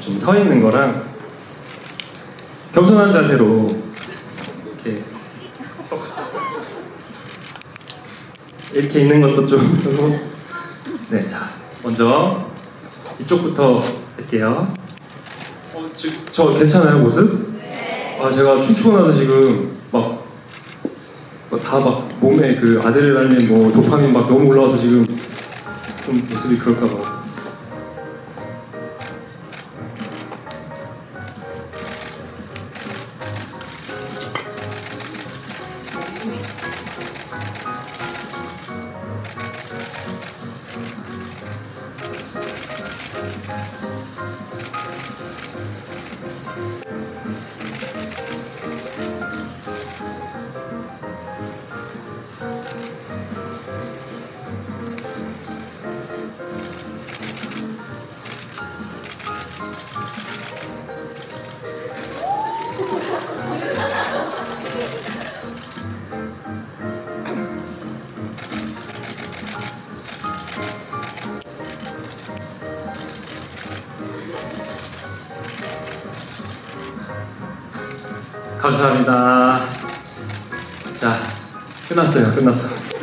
좀 서 있는 거랑 겸손한 자세로 이렇게 이렇게 있는 것도 좀 네, 자 먼저 이쪽부터 할게요. 어, 지, 저 괜찮아요 모습? 아 제가 춤추고 나서 지금 막다막 몸에 그 아드레날린 뭐 도파민 막 너무 올라와서 지금 좀 모습이 그럴까 봐. 감사합니다. 자, 끝났어요. 끝났어.